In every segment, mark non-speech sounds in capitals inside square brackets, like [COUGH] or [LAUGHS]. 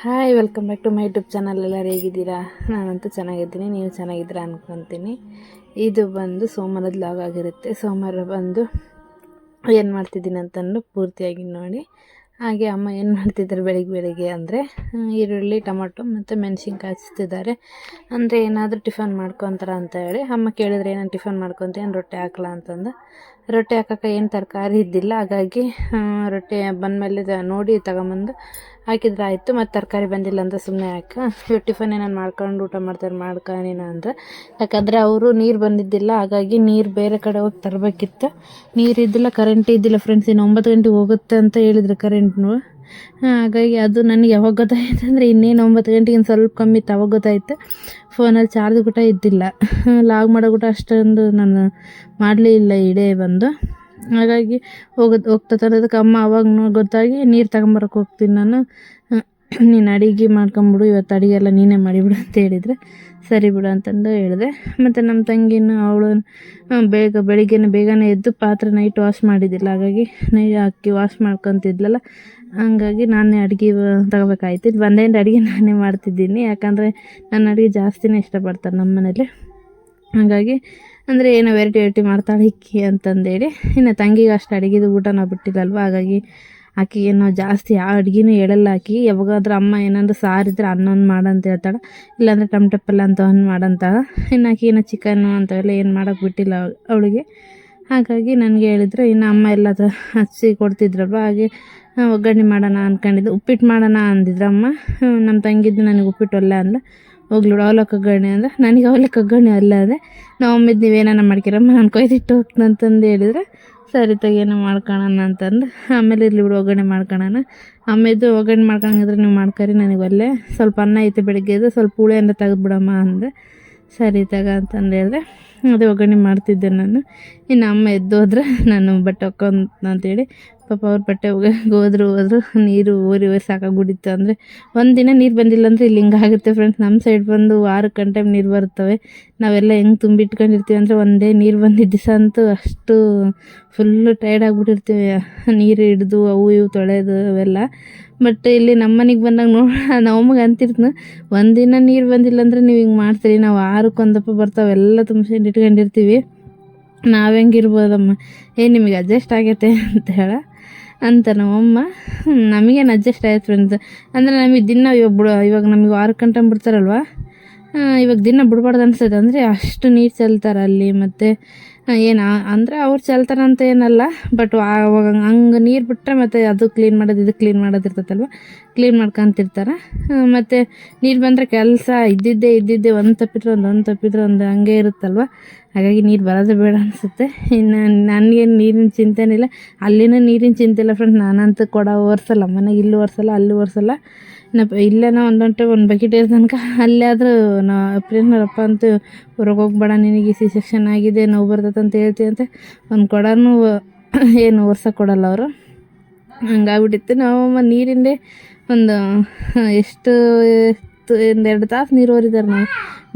Hi welcome back to my YouTube channel ಎಲ್ಲರೂ ಹೇಗಿದ್ದೀರಾ? ನಾನಂತೂ ಚೆನ್ನಾಗಿದ್ದೀನಿ. ನೀವು ಚೆನ್ನಾಗಿದ್ದೀರಾ ಅಂದ್ಕೊತೀನಿ ಇದು ಬಂದು ಸೋಮವಾರದ ಲಾಗ್ ಆಗಿರುತ್ತೆ. ಸೋಮವಾರ ಬಂದು ಏನು ಮಾಡ್ತಿದ್ದೀನಿ ಅಂತಂದು ಪೂರ್ತಿಯಾಗಿ ನೋಡಿ. ಹಾಗೆ ಅಮ್ಮ ಏನು ಮಾಡ್ತಿದ್ದಾರೆ ಬೆಳಿಗ್ಗೆ ಬೆಳಿಗ್ಗೆ ಅಂದರೆ ಈರುಳ್ಳಿ, ಟೊಮೊಟೊ ಮತ್ತು ಮೆಣಸಿನ್ಕಾಯಿ ಹಚ್ತಿದ್ದಾರೆ. ಅಂದರೆ ಏನಾದರೂ ಟಿಫನ್ ಮಾಡ್ಕೊತಾರ ಅಂತ ಹೇಳಿ. ಅಮ್ಮ ಕೇಳಿದ್ರೆ ಏನೋ ಟಿಫನ್ ಮಾಡ್ಕೊತೀನಿ ರೊಟ್ಟಿ ಹಾಕ್ಲಾ ಅಂತಂದು. ರೊಟ್ಟಿ ಹಾಕಕ್ಕೆ ಏನು ತರಕಾರಿ ಇದ್ದಿಲ್ಲ. ಹಾಗಾಗಿ ರೊಟ್ಟಿ ಬಂದಮೇಲೆ ನೋಡಿ ತಗೊಂಬಂದು ಹಾಕಿದ್ರೆ ಆಯಿತು, ಮತ್ತು ತರಕಾರಿ ಬಂದಿಲ್ಲ ಅಂತ ಸುಮ್ಮನೆ ಯಾಕೆ? ಟಿಫನ್ ಏನಾರು ಮಾಡ್ಕೊಂಡು ಊಟ ಮಾಡ್ತಾರೆ ಮಾಡ್ಕೊನೇನ ಅಂದರೆ. ಯಾಕಂದರೆ ಅವರು ನೀರು ಬಂದಿದ್ದಿಲ್ಲ, ಹಾಗಾಗಿ ನೀರು ಬೇರೆ ಕಡೆ ಹೋಗಿ ತರಬೇಕಿತ್ತು. ನೀರು ಇದ್ದಿಲ್ಲ ಕರೆಂಟ್ ಇದ್ದಿಲ್ಲ ಫ್ರೆಂಡ್ಸ್ ಇನ್ನು ಒಂಬತ್ತು ಗಂಟೆಗೆ ಹೋಗುತ್ತೆ ಅಂತ ಹೇಳಿದ್ರು ಕರೆಂಟ್ನು ಹಾಗಾಗಿ ಅದು ನನಗೆ ಯಾವಾಗ ಗೊತ್ತಾಯ್ತು ಅಂದರೆ ಇನ್ನೇನು ಒಂಬತ್ತು ಗಂಟೆಗೆ ಇನ್ನು ಸ್ವಲ್ಪ ಕಮ್ಮಿ ಇತ್ತು ಅವಾಗ ಗೊತ್ತಾಯ್ತು ಫೋನಲ್ಲಿ ಚಾರ್ಜ್ ಕೂಡ ಇದ್ದಿಲ್ಲ. [LAUGHS] ಲಾಗ್ ಮಾಡೋ ಕೂಡ ಅಷ್ಟೊಂದು ನಾನು ಮಾಡಲೇ ಇಲ್ಲ ಇಡೇ ಬಂದು. ಹಾಗಾಗಿ ಹೋಗೋದು ಹೋಗ್ತಾ ತರೋದಕ್ಕೆ ಅಮ್ಮ ಅವಾಗ ಗೊತ್ತಾಗಿ ನೀರು ತಗೊಂಬರಕ್ಕೆ ಹೋಗ್ತೀನಿ ನಾನು. ನೀನು ಅಡಿಗೆ ಮಾಡ್ಕೊಂಬಿಡು, ಇವತ್ತು ಅಡಿಗೆ ಎಲ್ಲ ನೀನೇ ಮಾಡಿಬಿಡು ಅಂತ ಹೇಳಿದರೆ. ಸರಿ ಬಿಡು ಅಂತಂದು ಹೇಳಿದೆ. ಮತ್ತು ನಮ್ಮ ತಂಗಿನ ಅವಳು ಬೇಗ ಬೆಳಿಗ್ಗೆನೇ ಬೇಗನೆ ಎದ್ದು ಪಾತ್ರೆ ನೈಟ್ ವಾಶ್ ಮಾಡಿದ್ದಿಲ್ಲ. ಹಾಗಾಗಿ ನೈ ಹಾಕಿ ವಾಶ್ ಮಾಡ್ಕೊತಿದ್ಲಲ್ಲ. ಹಂಗಾಗಿ ನಾನೇ ಅಡುಗೆ ತಗೋಬೇಕಾಯ್ತು. ಇದು ಅಡುಗೆ ನಾನೇ ಮಾಡ್ತಿದ್ದೀನಿ. ಯಾಕಂದರೆ ನನ್ನ ಅಡುಗೆ ಜಾಸ್ತಿನೇ ಇಷ್ಟಪಡ್ತಾರೆ ನಮ್ಮ ಮನೇಲಿ ಹಾಗಾಗಿ ಅಂದರೆ ಏನೋ ವೆರೈಟಿ ವೆರೈಟಿ ಮಾಡ್ತಾಳೆ ಇಕ್ಕಿ ಅಂತಂದೇಳಿ. ಇನ್ನು ತಂಗಿಗೆ ಅಷ್ಟು ಅಡುಗೆದು ಊಟ ನಾವು ಬಿಟ್ಟಿಲ್ಲಲ್ವ? ಹಾಗಾಗಿ ಆಕೆಗೆ ನಾವು ಜಾಸ್ತಿ ಆ ಅಡುಗೆನೂ ಹೇಳಲ್ಲ ಆಕಿ. ಯಾವಾಗಾದ್ರೂ ಅಮ್ಮ ಏನಾದರೂ ಸಾರಿದ್ರೆ ಅನ್ನೊಂದು ಮಾಡಂತ ಹೇಳ್ತಾಳೆ. ಇಲ್ಲಾಂದರೆ ಟಮ್ಟಪ್ಪಲ್ಲ ಪಲ್ಯ ಅಂತವನ್ನ ಮಾಡಂತಾಳೆ. ಇನ್ನು ಆಕೆ ಏನೋ ಚಿಕನ್ನು ಅಂತವೆಲ್ಲ ಏನು ಮಾಡೋಕೆ ಬಿಟ್ಟಿಲ್ಲ ಅವಳಿಗೆ. ಹಾಗಾಗಿ ನನಗೆ ಹೇಳಿದ್ರು, ಇನ್ನು ಅಮ್ಮ ಎಲ್ಲ ಹಚ್ಚಿ ಕೊಡ್ತಿದ್ರಲ್ವ? ಹಾಗೆ ಒಗ್ಗರಣೆ ಮಾಡೋಣ ಅಂದ್ಕೊಂಡಿದ್ದು ಉಪ್ಪಿಟ್ಟು ಮಾಡೋಣ ಅಂದಿದ್ರು ಅಮ್ಮ ನಮ್ಮ ತಂಗಿದ್ದು ನನಗೆ ಉಪ್ಪಿಟ್ಟು ಒಲ್ಲೆ ಅಂದ್ಲು. ಹೋಗ್ಲಿ ಬಿಡು ಅವಲಕ್ಕಿ ಒಗ್ಗರಣೆ ಅಂದ್ರೆ ನನಗೆ ಅವ್ಲಕ್ಕ ಒಗ್ಗರಣೆ ಅಲ್ಲ ಅದೇ ನಾವು ಒಮ್ಮಿದ್ದು ನೀವೇನ ಮಾಡ್ಕಿರಮ್ಮ, ನಾನು ಕೊಯ್ದಿಟ್ಟು ಅಂತಂದು ಹೇಳಿದ್ರೆ ಸರಿ ತಗೇನ ಮಾಡ್ಕೊಳಣ ಅಂತಂದು. ಆಮೇಲೆ ಇರ್ಲಿ ಬಿಡು, ಒಗ್ಗರಣೆ ಮಾಡ್ಕೊಳೋಣ. ಆಮೇಲೆ ಒಗ್ಗರಣೆ ಮಾಡ್ಕೊಂಗಿದ್ರೆ ನೀವು ಮಾಡ್ಕರಿ, ನನಗೆ ಒಲ್ಲೆ. ಸ್ವಲ್ಪ ಅನ್ನ ಐತೆ ಬೆಳಗ್ಗೆದು ಸ್ವಲ್ಪ ಹುಳಿಯಿಂದ ತೆಗೆದ್ಬಿಡಮ್ಮ ಅಂದೆ. ಸರಿ ತಗ ಅಂತಂದು ಹೇಳಿದೆ ಅದೇ ಒಗ್ಗರಣೆ ಮಾಡ್ತಿದ್ದೆ ನಾನು. ಇನ್ನು ಅಮ್ಮ ಎದ್ದು ಹೋದ್ರೆ ನಾನು ಬಟ್ಟೆ ಹಾಕೊಂತ ಅಂತೇಳಿ ಪಾಪ ಅವ್ರ ಬಟ್ಟೆ ಹೋದ್ರು ಹೋದ್ರು, ನೀರು ಊರಿ ಊರಿ ಸಾಕಾಗ್ಬಿಟ್ಟಿತ್ತು. ಅಂದರೆ ಒಂದಿನ ನೀರು ಬಂದಿಲ್ಲ ಅಂದರೆ ಇಲ್ಲಿ ಹಿಂಗಾಗುತ್ತೆ ಫ್ರೆಂಡ್ಸ್ ನಮ್ಮ ಸೈಡ್ ಬಂದು ವಾರಕ್ಕೆ ಗಂಟೆ ನೀರು ಬರ್ತವೆ ನಾವೆಲ್ಲ ಹೆಂಗೆ ತುಂಬಿಟ್ಕೊಂಡಿರ್ತೀವಿ ಅಂದರೆ ಒಂದೇ ನೀರು ಬಂದಿದ್ದ ದಿವಸ ಅಂತೂ ಅಷ್ಟು ಫುಲ್ಲು ಟೈರ್ಡ್ ಆಗಿಬಿಟ್ಟಿರ್ತೀವಿ. ನೀರು ಹಿಡಿದು ಅವು ಇವು ತೊಳೆದು ಅವೆಲ್ಲ. ಬಟ್ ಇಲ್ಲಿ ನಮ್ಮ ಮನೆಗೆ ಬಂದಾಗ ನೋಡ ನಮ್ಮಮ್ಮಗೆ ಅಂತಿರ್ತೀನಿ ಒಂದಿನ ನೀರು ಬಂದಿಲ್ಲ ಅಂದರೆ ನೀವು ಹಿಂಗೆ ಮಾಡ್ತೀರಿ? ನಾವು ಆರಕ್ಕೆ ಒಂದಪ್ಪ ಬರ್ತಾವೆ, ಎಲ್ಲ ತುಂಬಿಸ್ಕೊಂಡು ಇಟ್ಕೊಂಡಿರ್ತೀವಿ ನಾವು ಹೆಂಗಿರ್ಬೋದಮ್ಮ ಏ, ನಿಮಗೆ ಅಡ್ಜಸ್ಟ್ ಆಗೈತೆ ಅಂತ ಹೇಳ ಅಂತ ನಮ್ಮಮ್ಮ ನಮಗೇನು ಅಡ್ಜಸ್ಟ್ ಆಯ್ತು ಫ್ರೆಂಡ್ಸ್ ಅಂದರೆ ನಮಗೆ ದಿನ ಇವಾಗ ಬಿಡು, ಇವಾಗ ನಮಗೆ ವಾರಕ್ಕೆ ಗಂಟೆ ಬಿಡ್ತಾರಲ್ವ? ಇವಾಗ ದಿನ ಬಿಡ್ಬಾರ್ದು ಅನ್ಸುತ್ತೆ. ಅಂದರೆ ಅಷ್ಟು ನೀರು ಚೆಲ್ತಾರೆ ಅಲ್ಲಿ, ಮತ್ತು ಏನು? ಅಂದರೆ ಅವ್ರು ಚೆಲ್ತಾರೆ ಅಂತ ಏನಲ್ಲ ಬಟ್ ಅವಾಗ ಹಂಗೆ ನೀರು ಬಿಟ್ಟರೆ ಮತ್ತೆ ಅದು ಕ್ಲೀನ್ ಮಾಡೋದು, ಇದು ಕ್ಲೀನ್ ಮಾಡೋದು ಇರ್ತೈತಲ್ವ? ಕ್ಲೀನ್ ಮಾಡ್ಕೊಂತಿರ್ತಾರೆ. ಮತ್ತು ನೀರು ಬಂದರೆ ಕೆಲಸ ಇದ್ದಿದ್ದೇ, ಇದ್ದಿದ್ದೆ ಒಂದು ತಪ್ಪಿದ್ರೆ ಒಂದು ಒಂದು ತಪ್ಪಿದ್ರೆ ಒಂದು ಹಂಗೆ ಇರುತ್ತಲ್ವ? ಹಾಗಾಗಿ ನೀರು ಬರೋದು ಬೇಡ ಅನಿಸುತ್ತೆ. ಇನ್ನು ನನಗೆ ನೀರಿನ ಚಿಂತೆನಿಲ್ಲ ಅಲ್ಲಿನೂ ನೀರಿನ ಚಿಂತೆ ಇಲ್ಲ ಫ್ರೆಂಡ್ ನಾನಂತೂ ಕೊಡ ಒರೆಸಲ್ಲ ಮನೆಗೆ ಇಲ್ಲೂ ಒರೆಸಲ್ಲ ಅಲ್ಲೂ ಒರೆಸಲ್ಲ ಇನ್ನು ಇಲ್ಲೇನೋ ಒಂದೊಂಟು, ಒಂದು ಬಕೆಟ್ ಇರೋ ತನಕ ಅಲ್ಲಾದರೂ ನಾ ಪ್ರೇಮ್ನವ್ರಪ್ಪ ಅಂತೂ ಹೊರಗೆ ಹೋಗ್ಬೇಡ ನಿನಗೆ ಸಿ ಸೆಕ್ಷನ್ ಆಗಿದೆ, ನೋವು ಬರ್ತೈತೆ ಅಂತ ಹೇಳ್ತೀವಿ ಅಂತ ಒಂದು ಕೊಡನೂ [COUGHS] ಏನು ಒರ್ಸಕ್ಕೆ ಕೊಡಲ್ಲ ಅವರು. ಹಂಗಾಗ್ಬಿಟ್ಟಿತ್ತು. ನಾವು ನೀರಿಂದೆ ಒಂದು, ಎಷ್ಟು ಒಂದು ಎರಡು ತಾಸು ನೀರು ನಾವು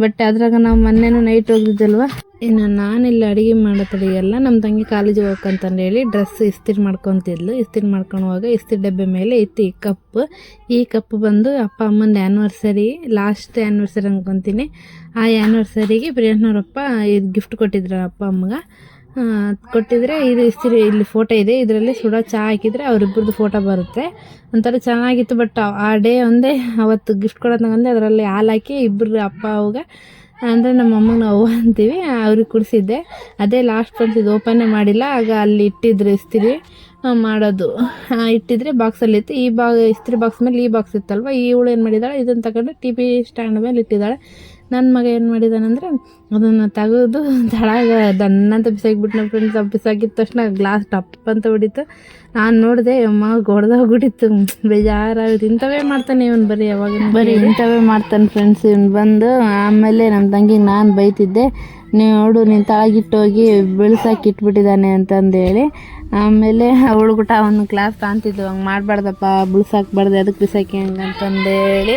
ಬಟ್ ಅದ್ರಾಗ ನಾವು ಮೊನ್ನೆನೂ ನೈಟ್ ಹೋಗಿದ್ದಲ್ವ ಇನ್ನು ನಾನಿಲ್ಲಿ ಅಡುಗೆ ಮಾಡೋ ಎಲ್ಲ ನಮ್ಮ ತಂಗಿ ಕಾಲೇಜಿಗೆ ಹೋಗ್ಕಂತಂದು ಹೇಳಿ ಡ್ರೆಸ್ ಇಸ್ತಿರಿ ಮಾಡ್ಕೊತಿದ್ಲು. ಇಸ್ತಿರಿ ಮಾಡ್ಕೊಳುವಾಗ ಇಸ್ತಿರಿ ಡಬ್ಬೆ ಮೇಲೆ ಇತ್ತು ಈ ಕಪ್ ಈ ಕಪ್ ಬಂದು ಅಪ್ಪ ಅಮ್ಮಂದು ಆ್ಯನಿವರ್ಸರಿ ಲಾಸ್ಟ್ ಆ್ಯನಿವರ್ಸರಿ ಅನ್ಕೊತೀನಿ. ಆ ಆ್ಯನಿವರ್ಸರಿಗೆ ಪ್ರಿಯಣ್ಣವ್ರಪ್ಪ ಇದು ಗಿಫ್ಟ್ ಕೊಟ್ಟಿದ್ರು ಅಪ್ಪ ಅಮ್ಮಗೆ. ಕೊಟ್ಟಿದ್ರೆ ಇದು ಇಸ್ತ್ರಿ ಇಲ್ಲಿ ಫೋಟೋ ಇದೆ. ಇದರಲ್ಲಿ ಸುಡೋ ಚಹಾ ಹಾಕಿದರೆ ಅವರಿಬ್ಬರದ್ದು ಫೋಟೋ ಬರುತ್ತೆ. ಒಂಥರ ಚೆನ್ನಾಗಿತ್ತು ಬಟ್ ಆ ಡೇ ಒಂದೇ ಅವತ್ತು ಗಿಫ್ಟ್ ಕೊಡೋದಂಗಂದ್ರೆ ಅದರಲ್ಲಿ ಹಾಲು ಹಾಕಿ ಇಬ್ಬರು ಅಪ್ಪ, ಅವಾಗ, ಅಂದರೆ ನಮ್ಮ ಅಮ್ಮನ ಅವ್ವ ಅಂತೀವಿ, ಅವ್ರಿಗೆ ಕುಡಿಸಿದ್ದೆ. ಅದೇ ಲಾಸ್ಟ್ ಫ್ರೆಂಡ್ಸ್ ಇದು ಓಪನ್ನೇ ಮಾಡಿಲ್ಲ, ಆಗ ಅಲ್ಲಿ ಇಟ್ಟಿದ್ರು ಇಸ್ತಿರಿ ಮಾಡೋದು. ಇಟ್ಟಿದ್ರೆ ಬಾಕ್ಸಲ್ಲಿ ಇತ್ತು. ಈ ಬಾ ಇಸ್ತ್ರಿ ಬಾಕ್ಸ್ ಮೇಲೆ ಈ ಬಾಕ್ಸ್ ಇತ್ತಲ್ವ? ಈ ಇವಳು ಏನು ಮಾಡಿದಾಳೆ ಇದನ್ನು ತಗೊಂಡು ಟಿ ವಿ ಸ್ಟ್ಯಾಂಡ್ ಮೇಲೆ ಇಟ್ಟಿದ್ದಾಳೆ. ನನ್ನ ಮಗ ಏನು ಮಾಡಿದಾನಂದರೆ ಅದನ್ನು ತೆಗೆದು ತಳಗ ದನ್ನಂತ ಬಿಸಾಕಿಬಿಟ್ಟು ನಮ್ಮ ಫ್ರೆಂಡ್ಸ್ ಬಿಸಾಕಿದ ತಕ್ಷಣ ಗ್ಲಾಸ್ ಟಪ್ ಅಂತ ಹೊಡಿತು. ನಾನು ನೋಡಿದೆ ಅಮ್ಮ ಹೊಡೆದೋಗ್ಬಿಟ್ಟಿತ್ತು ಬೇಜಾರಾಗುತ್ತೆ ಇಂಥವೇ ಮಾಡ್ತಾನೆ ಇವನು ಬರೀ ಯಾವಾಗ ಬರೀ ಇಂಥವೇ ಮಾಡ್ತಾನೆ ಫ್ರೆಂಡ್ಸ್ ಇವನು ಬಂದು. ಆಮೇಲೆ ನಮ್ಮ ತಂಗಿಗೆ ನಾನು ಬೈತಿದ್ದೆ ನೀವು ನೋಡು ನೀನು ತಳಗಿಟ್ಟೋಗಿ ಬೆಳ್ಸಾಕಿ ಇಟ್ಬಿಟ್ಟಿದ್ದಾನೆ ಅಂತಂದೇಳಿ ಆಮೇಲೆ ಅವಳು ಗುಟ ಅವನು ಕ್ಲಾಸ್ ಕಾಣ್ತಿದ್ದು ಹಂಗೆ ಮಾಡಬಾರ್ದಪ್ಪ ಬಿಳ್ಸಾಕ್ಬಾರ್ದು ಅದಕ್ಕೆ ಬಿಸಾಕಿ ಹಂಗೆ ಅಂತಂದೇಳಿ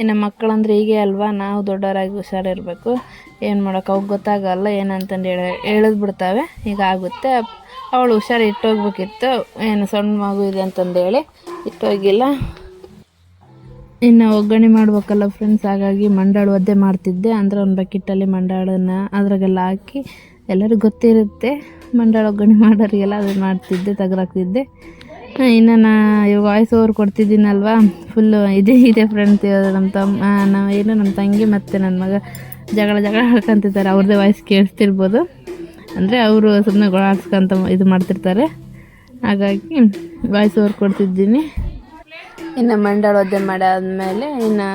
ಇನ್ನು ಮಕ್ಕಳಂದ್ರೆ ಹೀಗೆ ಅಲ್ವಾ? ನಾವು ದೊಡ್ಡವರಾಗಿ ಹುಷಾರಿರಬೇಕು. ಏನು ಮಾಡೋಕೆ ಅವ್ಗೆ ಗೊತ್ತಾಗಲ್ಲ, ಏನಂತಂದು ಹೇಳಿ ಹೇಳಿದ್ಬಿಡ್ತಾವೆ ಈಗ ಆಗುತ್ತೆ. ಅವಳು ಹುಷಾರು ಇಟ್ಟೋಗ್ಬೇಕಿತ್ತು. ಏನು ಸಣ್ಣ ಮಗು ಇದೆ ಅಂತಂದೇಳಿ ಇಟ್ಟೋಗಿಲ್ಲ. ಇನ್ನು ಒಗ್ಗರಣೆ ಮಾಡ್ಬೇಕಲ್ಲ ಫ್ರೆಂಡ್ಸ್ ಹಾಗಾಗಿ ಮಂಡಾಳು ಒದ್ದೆ ಮಾಡ್ತಿದ್ದೆ. ಅಂದರೆ ಒಂದು ಬಕೆಟಲ್ಲಿ ಮಂಡಾಳನ್ನು ಅದ್ರಾಗೆಲ್ಲ ಹಾಕಿ ಎಲ್ಲರಿಗೂ ಗೊತ್ತಿರುತ್ತೆ. ಮಂಡಾಳು ಒಗ್ಗರಣೆ ಮಾಡೋರಿಗೆಲ್ಲ ಅದನ್ನು ಮಾಡ್ತಿದ್ದೆ ತೆಗ್ದಾಕ್ತಿದ್ದೆ ಇನ್ನು ನಾ ವಾಯ್ಸ್ ಓವರ್ ಕೊಡ್ತಿದ್ದೀನಲ್ವಾ? ಫುಲ್ಲು ಇದೇ, ಇದೆ ಫ್ರೆಂಡ್ಸ್ ನಮ್ಮ ತಮ್ಮ ನಾವು ಏನು ನಮ್ಮ ತಂಗಿ ಮತ್ತು ನನ್ನ ಮಗ ಜಗಳ ಜಗಳ ಹಾಡ್ಕೊಂತಿದ್ದಾರೆ ಅವ್ರದ್ದೇ ವಾಯ್ಸ್ ಕೇಳಿಸ್ತಿರ್ಬೋದು. ಅಂದರೆ ಅವರು ಸುಮ್ಮನೆ ಗೊಳಾಡ್ಸ್ಕೊಂತ ಇದು ಮಾಡ್ತಿರ್ತಾರೆ. ಹಾಗಾಗಿ ವಾಯ್ಸ್ ಓವರ್ ಕೊಡ್ತಿದ್ದೀನಿ. ಇನ್ನು ಮಂಡಾಳ ಒದ್ದೆ ಮಾಡಾದ್ಮೇಲೆ ಇನ್ನು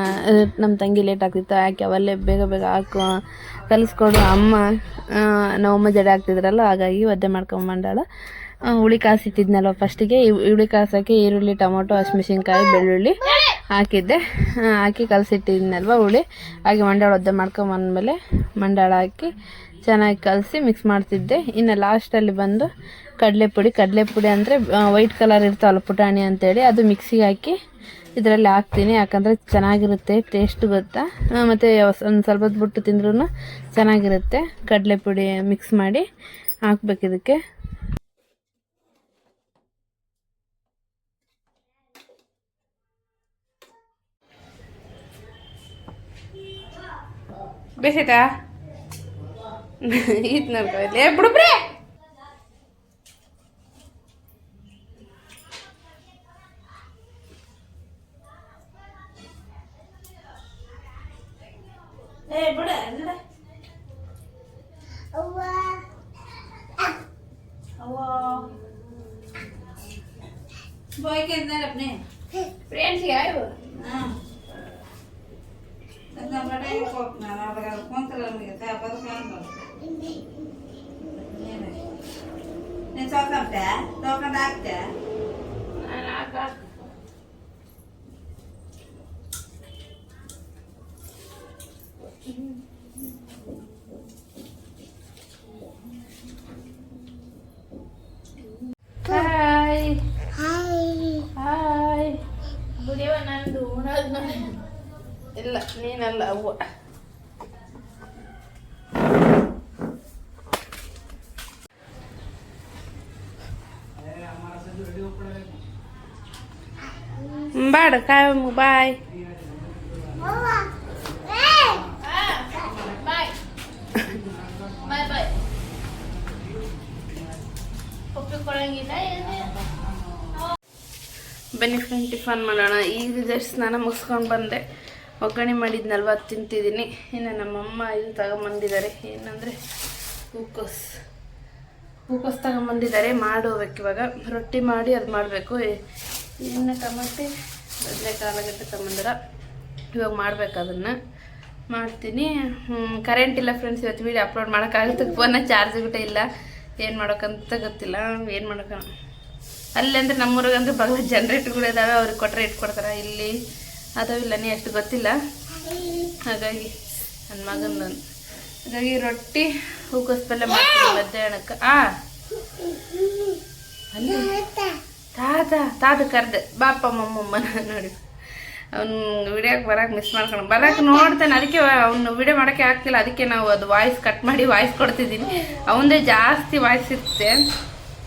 ನಮ್ಮ ತಂಗಿ ಲೇಟ್ ಆಗ್ತಿತ್ತು. ಯಾಕೆ, ಅವಲ್ಲೇ ಬೇಗ ಬೇಗ ಹಾಕು ಕಲಿಸ್ಕೊಂಡು ಅಮ್ಮ ನಮ್ಮಮ್ಮ ಜಡೆ ಆಗ್ತಿದ್ರಲ್ಲ, ಹಾಗಾಗಿ ಒದ್ದೆ ಮಾಡ್ಕೊಂಡು ಮಂಡಾಳ. ಹುಳಿ ಕಾಸಿಟ್ಟಿದ್ನಲ್ವ ಫಸ್ಟಿಗೆ. ಹುಳಿ ಕಾಸೋಕ್ಕೆ ಈರುಳ್ಳಿ, ಟೊಮೊಟೊ, ಹಸಿಮೆಣ್ಸಿನ್ಕಾಯಿ, ಬೆಳ್ಳುಳ್ಳಿ ಹಾಕಿದ್ದೆ. ಹಾಕಿ ಕಲಸಿಟ್ಟಿದ್ನಲ್ವ ಹುಳಿ. ಹಾಗೆ ಮಂಡಾಳ ಒದ್ದೆ ಮಾಡ್ಕೊಂಬಂದ್ಮೇಲೆ ಮಂಡಾಳ ಹಾಕಿ ಚೆನ್ನಾಗಿ ಕಲಸಿ ಮಿಕ್ಸ್ ಮಾಡ್ತಿದ್ದೆ. ಇನ್ನು ಲಾಸ್ಟಲ್ಲಿ ಬಂದು ಕಡಲೆ ಪುಡಿ ಕಡಲೆ ಅಂದರೆ ವೈಟ್ ಕಲರ್ ಇರ್ತಾವಲ್ಲ ಪುಟಾಣಿ ಅಂತೇಳಿ, ಅದು ಮಿಕ್ಸಿಗೆ ಹಾಕಿ ಇದರಲ್ಲಿ ಹಾಕ್ತೀನಿ. ಯಾಕಂದರೆ ಚೆನ್ನಾಗಿರುತ್ತೆ, ಟೇಸ್ಟ್ ಗೊತ್ತಾ? ಮತ್ತು ಒಂದು ಸ್ವಲ್ಪ ಬಿಟ್ಟು ತಿಂದ್ರೂ ಚೆನ್ನಾಗಿರುತ್ತೆ. ಕಡಲೆ ಪುಡಿ ಮಿಕ್ಸ್ ಮಾಡಿ ಹಾಕ್ಬೇಕು ಇದಕ್ಕೆ. બેસેટા ઈજ ન એટલે એપડું ಹಾಯ್ ಹಾಯ್ ಬುಡಿಯವ ನಂದು ಉಣೋದು ನೋಡಿ ಇಲ್ಲ ನೀನಲ್ಲ ಅವ್ವ ಬಾಡ ಕಾಯಮ್ಮ ಬಾಯ್ ಬಾಯ್ ಬನ್ನಿ ಫ್ರೆಂಡ್ ಟಿಫನ್ ಮಾಡೋಣ. ಈಗ ಜಸ್ಟ್ ಸ್ನಾನ ಮುಗಿಸ್ಕೊಂಡು ಬಂದೆ. ಒಗ್ಗರಣೆ ಮಾಡಿದ ನಲ್ವತ್ತು ತಿಂತಿದ್ದೀನಿ ಇನ್ನು ನಮ್ಮಮ್ಮ ಇದು ತಗೊಂಬಂದಿದ್ದಾರೆ. ಏನಂದರೆ ಹೂಕೋಸ್. ಹೂಕೋಸ್ ತಗೊಂಬಂದಿದ್ದಾರೆ. ಮಾಡೋಬೇಕು ಇವಾಗ. ರೊಟ್ಟಿ ಮಾಡಿ ಅದು ಮಾಡಬೇಕು. ಇನ್ನು ಟಮಾಟೆ, ಬದನೆಕಾಯಿ ಆಲೂಗಡ್ಡೆ ತಗೊಂಬಂದಿರ. ಇವಾಗ ಮಾಡ್ಬೇಕು ಅದನ್ನು. ಮಾಡ್ತೀನಿ. ಕರೆಂಟ್ ಇಲ್ಲ ಫ್ರೆಂಡ್ಸ್ ಇವತ್ತು ವೀಡಿಯೋ ಅಪ್ಲೋಡ್ ಮಾಡೋಕ್ಕಾಗುತ್ತೆ ಫೋನ ಚಾರ್ಜ್ ಬಿಟ್ಟೇ ಇಲ್ಲ. ಏನು ಮಾಡೋಕ್ಕಂತ ಗೊತ್ತಿಲ್ಲ. ಏನು ಮಾಡೋಕ್ಕ ಅಲ್ಲಿ ಅಂದ್ರೆ ನಮ್ಮೂರಿಗೆ ಅಂದ್ರೆ ಬಗಲ ಜನರೇಟರ್ಗಳು ಇದಾವೆ, ಅವ್ರಿಗೆ ಕೊಟ್ಟರೆ ಇಟ್ಕೊಡ್ತಾರೆ. ಇಲ್ಲಿ ಅದಾವಿಲ್ಲ ನೀ ಅಷ್ಟು ಗೊತ್ತಿಲ್ಲ. ಹಾಗಾಗಿ ನನ್ನ ಮಗನ ಹಾಗಾಗಿ ರೊಟ್ಟಿ, ಹೂಕೋಸ್ ಪಲ್ಯ ಮಾಡ್ತೀನಿ ಮಧ್ಯಾಹ್ನಕ್ಕೆ. ಆ ತಾತ ತಾತ ಕರ್ದೆ. ಬಾಪ ಮಮ್ಮಮ್ಮನ ನೋಡಿ. ಅವ್ನು ವಿಡಿಯೋಕ್ಕೆ ಬರಕ್ಕೆ ಮಿಸ್ ಮಾಡ್ಕೊಂಡು ಬರೋಕೆ ನೋಡ್ತಾನೆ. ಅದಕ್ಕೆ ಅವ್ನು ವಿಡಿಯೋ ಮಾಡೋಕ್ಕೆ ಆಗ್ತಿಲ್ಲ. ಅದಕ್ಕೆ ನಾವು ಅದು ವಾಯ್ಸ್ ಕಟ್ ಮಾಡಿ ವಾಯ್ಸ್ ಕೊಡ್ತಿದ್ದೀನಿ. ಅವನದೇ ಜಾಸ್ತಿ ವಾಯ್ಸ್ ಇರುತ್ತೆ.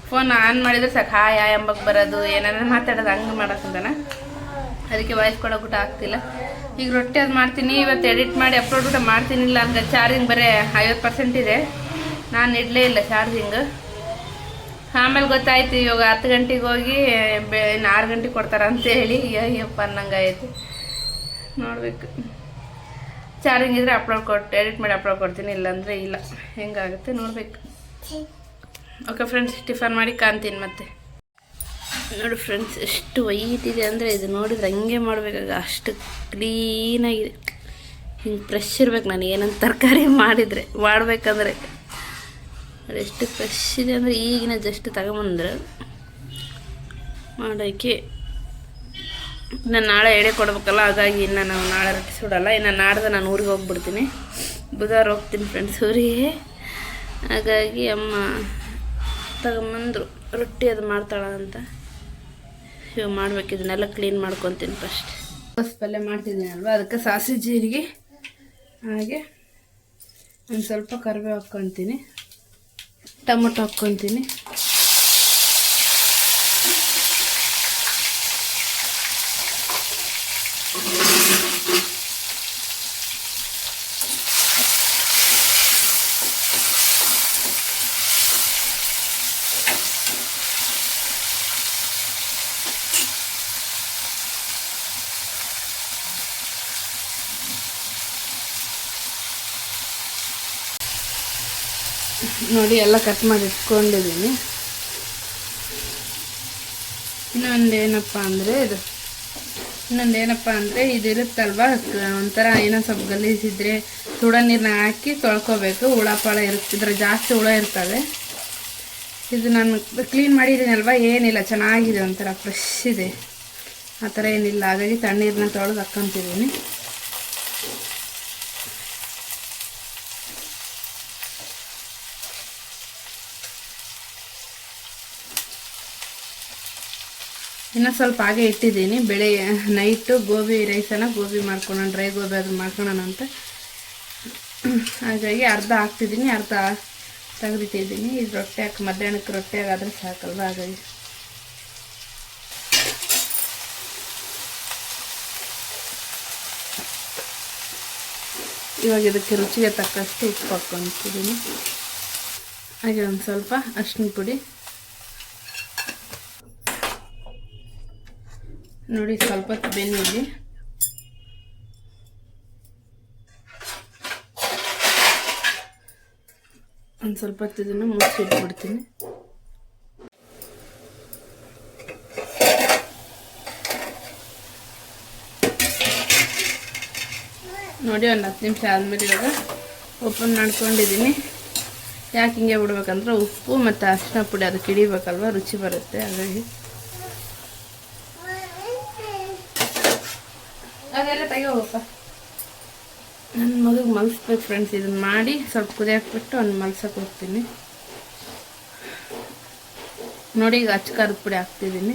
ಫೋನ್ ಆನ್ ಮಾಡಿದ್ರೆ ಸಾಕು. ಹಾಯ್ ಎಂಬಕ್ಕೆ ಬರೋದು ಏನಾರ ಮಾತಾಡೋದು, ಹಂಗೆ ಮಾಡೋಕ್ಕಂತಾನೆ ಅದಕ್ಕೆ ವಾಯ್ಸ್ ಕೂಡ ಆಗ್ತಿಲ್ಲ. ಈಗ ರೊಟ್ಟಿ ಅದು ಮಾಡ್ತೀನಿ, ಇವತ್ತು ಎಡಿಟ್ ಮಾಡಿ ಅಪ್ಲೋಡ್ ಕೂಡ ಮಾಡ್ತೀನಿಲ್ಲ. ಅಂದ್ರೆ ಚಾರ್ಜಿಂಗ್ ಬರೀ ಐವತ್ತು ಪರ್ಸೆಂಟ್ ಇದೆ. ನಾನು ಇಡಲೇ ಇಲ್ಲ ಚಾರ್ಜಿಂಗ್ ಆಮೇಲೆ ಗೊತ್ತಾಯ್ತು, ಇವಾಗ ಹತ್ತು ಗಂಟೆಗೆ ಹೋಗಿ ಬೆ, ಇನ್ನು ಆರು ಗಂಟೆಗೆ ಕೊಡ್ತಾರೆ ಅಂತ ಹೇಳಿ. ಅಯ್ಯಪ್ಪ ಅನ್ನಂಗೆ ನೋಡಬೇಕು. ಚಾರ್ಜಿಂಗ್ ಇದ್ರೆ ಅಪ್ಲೋಡ್ ಕೊಟ್ಟು ಎಡಿಟ್ ಮಾಡಿ ಅಪ್ಲೋಡ್ ಕೊಡ್ತೀನಿ, ಇಲ್ಲಾಂದರೆ ಇಲ್ಲ. ಹೆಂಗಾಗುತ್ತೆ ನೋಡಬೇಕು. ಓಕೆ ಫ್ರೆಂಡ್ಸ್, ಟಿಫನ್ ಮಾಡಿ ಕಾಣ್ತೀನಿ ಮತ್ತೆ. ನೋಡಿ ಫ್ರೆಂಡ್ಸ್, ಎಷ್ಟು ವೈಟ್ ಇದೆ ಅಂದರೆ ಇದು ನೋಡಿದ್ರೆ ಹಂಗೆ ಮಾಡಬೇಕಾಗ ಅಷ್ಟು ಕ್ಲೀನಾಗಿದೆ ಹಿಂಗೆ ಫ್ರೆಶ್ ಇರ್ಬೇಕು ನಾನು, ಏನಂತ ತರಕಾರಿ ಮಾಡಿದರೆ, ಮಾಡಬೇಕಂದ್ರೆ. ಎಷ್ಟು ಫ್ರೆಶ್ ಇದೆ ಅಂದರೆ ಈಗಿನ ಜಸ್ಟ್ ತಗೊಂಬಂದ್ರೆ ಮಾಡೋಕ್ಕೆ ಇನ್ನು ನಾಳೆ ಎಡೆ ಕೊಡ್ಬೇಕಲ್ಲ, ಹಾಗಾಗಿ ಇನ್ನು ನಾವು ನಾಳೆ ರೊಟ್ಟಿ ಸುಡಲ್ಲ ಇನ್ನು ನಾಡ್ದು ನಾನು ಊರಿಗೆ ಹೋಗ್ಬಿಡ್ತೀನಿ. ಬುಧವಾರ ಹೋಗ್ತೀನಿ ಫ್ರೆಂಡ್ಸ್ ಊರಿಗೆ. ಹಾಗಾಗಿ ಅಮ್ಮ ತಗೊಂಬಂದರು ರೊಟ್ಟಿ ಅದು ಮಾಡ್ತಾಳ ಅಂತ. ಇವಾಗ ಮಾಡ್ಬೇಕು, ಇದನ್ನೆಲ್ಲ ಕ್ಲೀನ್ ಮಾಡ್ಕೊತೀನಿ ಫಸ್ಟ್ ಬಸ್ ಪಲ್ಯ ಮಾಡ್ತಿದ್ದೀನಿ ಅಲ್ವಾ? ಅದಕ್ಕೆ ಸಾಸಿವೆ ಜೀರಿಗೆ, ಹಾಗೆ ಒಂದು ಸ್ವಲ್ಪ ಕರಿಬೇವು ಹಾಕ್ಕೊತೀನಿ. ಟೊಮೊಟೊ ಹಾಕ್ಕೊತೀನಿ. ನೋಡಿ ಎಲ್ಲ ಕಟ್ ಮಾಡಿ ಇಟ್ಕೊಂಡಿದ್ದೀನಿ. ಇನ್ನೊಂದು ಏನಪ್ಪ ಅಂದರೆ ಇದು. ಇನ್ನೊಂದು ಏನಪ್ಪ ಅಂದರೆ ಇದಿರುತ್ತಲ್ವ? ಒಂಥರ ಏನೋ ಸ್ವಲ್ಪ ಗಲೀಜಿದ್ರೆ ಸುಡ ನೀರನ್ನ ಹಾಕಿ ತೊಳ್ಕೊಬೇಕು. ಹುಳ ಪಳ ಇರ್ತಿದ್ರೆ ಜಾಸ್ತಿ ಹುಳ ಇರ್ತವೆ. ಇದು ನಾನು ಕ್ಲೀನ್ ಮಾಡಿದ್ದೀನಲ್ವ ಏನಿಲ್ಲ, ಚೆನ್ನಾಗಿದೆ ಒಂಥರ ಫ್ರೆಶ್ ಇದೆ. ಆ ಥರ ಏನಿಲ್ಲ. ಹಾಗಾಗಿ ತಣ್ಣೀರನ್ನ ತೊಳೆದು ಹಾಕ್ಕೊಂತಿದ್ದೀನಿ. ಇನ್ನು ಸ್ವಲ್ಪ ಹಾಗೆ ಇಟ್ಟಿದ್ದೀನಿ. ಬೆಳೆ ನೈಟು ಗೋಬಿ ರೈಸನ್ನು ಗೋಬಿ ಮಾಡ್ಕೊಳ್ಳೋಣ ಡ್ರೈ ಗೋಬಿ ಅದು ಮಾಡ್ಕೊಳ್ಳೋಣ ಅಂತ. ಹಾಗಾಗಿ ಅರ್ಧ ಹಾಕ್ತಿದ್ದೀನಿ, ಅರ್ಧ ತೆಗೆದಿಟ್ಟಿದ್ದೀನಿ. ಇದು ರೊಟ್ಟೆ ಹಾಕಿ, ಮಧ್ಯಾಹ್ನಕ್ಕೆ ರೊಟ್ಟೆ ಹಾಕಾದ್ರೆ ಸಾಕಲ್ವ ಹಾಗಾಗಿ. ಇವಾಗ ಇದಕ್ಕೆ ರುಚಿಗೆ ತಕ್ಕಷ್ಟು ಉಪ್ಪು ಹಾಕ್ಕೊತಿದ್ದೀನಿ ಹಾಗೆ ಒಂದು ಸ್ವಲ್ಪ ಅರ್ಶಿನ ಪುಡಿ. ನೋಡಿ ಸ್ವಲ್ಪ ಬೆನ್ನಿದೆ ಒಂದು ಸ್ವಲ್ಪ ಹೊತ್ತು ಇದನ್ನು ಮುಚ್ಚಿಟ್ಬಿಡ್ತೀನಿ ನೋಡಿ ಒಂದು ಹತ್ತು ನಿಮಿಷ ಆದಮೇಲೆ ಇವಾಗ ಓಪನ್ ಮಾಡ್ಕೊಂಡಿದ್ದೀನಿ. ಯಾಕೆ ಹಿಂಗೆ ಬಿಡ್ಬೇಕಂದ್ರೆ ಉಪ್ಪು ಮತ್ತು ಅರಿಶಿನ ಪುಡಿ ಅದಕ್ಕೆ ಹಿಡಿಬೇಕಲ್ವ, ರುಚಿ ಬರುತ್ತೆ, ಹಾಗಾಗಿ ಅದೆಲ್ಲ ತೆಗಿಯೋಗಪ್ಪ ಮಗಗೆ ಮಲ್ಸ್ಬೇಕು ಫ್ರೆಂಡ್ಸ್ ಇದನ್ನ ಮಾಡಿ ಸ್ವಲ್ಪ ಕುದಿಯಕ್ಕೆ ಬಿಟ್ಟು ಅವ್ನು ಮಲ್ಸಕ್ಕೆ ಹೋಗ್ತೀನಿ. ನೋಡಿ, ಈಗ ಅಚ್ಚ ಖಾರದ ಪುಡಿ ಹಾಕ್ತಿದ್ದೀನಿ.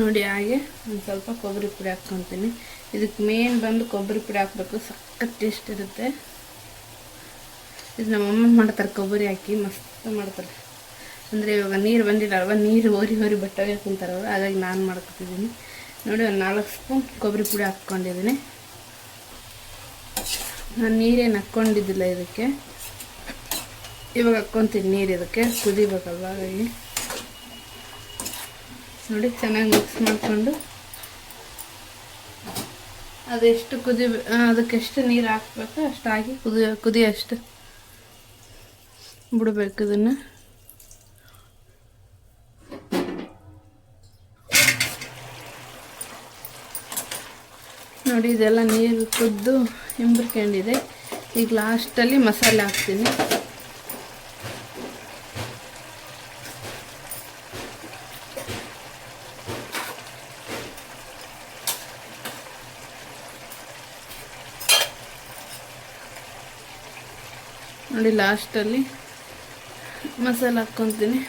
ನೋಡಿ, ಹಾಗೆ ಒಂದು ಸ್ವಲ್ಪ ಕೊಬ್ಬರಿ ಪುಡಿ ಹಾಕ್ಕೊತೀನಿ. ಇದಕ್ಕೆ ಮೇನ್ ಬಂದು ಕೊಬ್ಬರಿ ಪುಡಿ ಹಾಕ್ಬೇಕು, ಸಖತ್ ಟೇಸ್ಟ್ ಇರುತ್ತೆ. ಇದು ನಮ್ಮಮ್ಮ ಮಾಡ್ತಾರೆ ಕೊಬ್ಬರಿ ಹಾಕಿ, ಮಸ್ತ್ ಮಾಡ್ತಾರೆ. ಅಂದರೆ ಇವಾಗ ನೀರು ಬಂದಿಲ್ಲ ಅಲ್ವಾ, ನೀರು ಓರಿ ಓರಿ ಬಟ್ಟೆಗೆ ಕುಂತಾರವ ಹಾಗಾಗಿ ನಾನು ಮಾಡ್ಕೊತಿದ್ದೀನಿ. ನೋಡಿ, ಒಂದು ನಾಲ್ಕು ಸ್ಪೂನ್ ಕೊಬ್ಬರಿ ಪುಡಿ ಹಾಕ್ಕೊಂಡಿದ್ದೀನಿ. ನಾನು ನೀರೇನು ಹಾಕ್ಕೊಂಡಿದ್ದಿಲ್ಲ ಇದಕ್ಕೆ. ಇವಾಗ ಹಾಕ್ಕೊತೀನಿ ನೀರು ಇದಕ್ಕೆ, ಕುದಿಬೇಕಲ್ವ ಹಾಗಾಗಿ. ನೋಡಿ, ಚೆನ್ನಾಗಿ ಮಿಕ್ಸ್ ಮಾಡಿಕೊಂಡು. ಅದೆಷ್ಟು ಕುದಿ ಅದಕ್ಕೆಷ್ಟು ನೀರು ಹಾಕ್ಬೇಕು ಅಷ್ಟು ಹಾಕಿ ಕುದಿ ಕುದಿ ಅಷ್ಟು ಬಿಡಬೇಕು ಇದನ್ನು. ನೋಡಿ ಇದೆಲ್ಲ ನೀರು ಕುದ್ದು ಹಿಂಬ್ರಿಕೊಂಡಿದೆ. ಈಗ ಲಾಸ್ಟಲ್ಲಿ ಮಸಾಲೆ ಹಾಕ್ತೀನಿ. ನೋಡಿ ಲಾಸ್ಟಲ್ಲಿ ಮಸಾಲೆ ಹಾಕ್ಕೊತೀನಿ.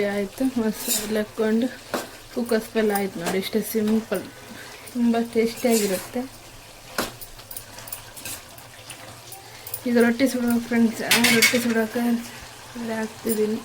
ಆಯಿತು. ಮಸಾಲೆ ಹಾಕ್ಕೊಂಡು ಕುಕ್ಕಸ್ಪೆಲ್ಲ ಆಯ್ತು ನೋಡಿ. ಇಷ್ಟೇ ಸಿಂಪಲ್. ತುಂಬ ಟೇಸ್ಟಿಯಾಗಿರುತ್ತೆ ಈಗ ರೊಟ್ಟಿ ಸುಡೋ ಫ್ರೆಂಡ್ಸ್ ರೊಟ್ಟಿ ಸುಡೋಕೆ ಹಾಕ್ತಿದ್ದೀನಿ.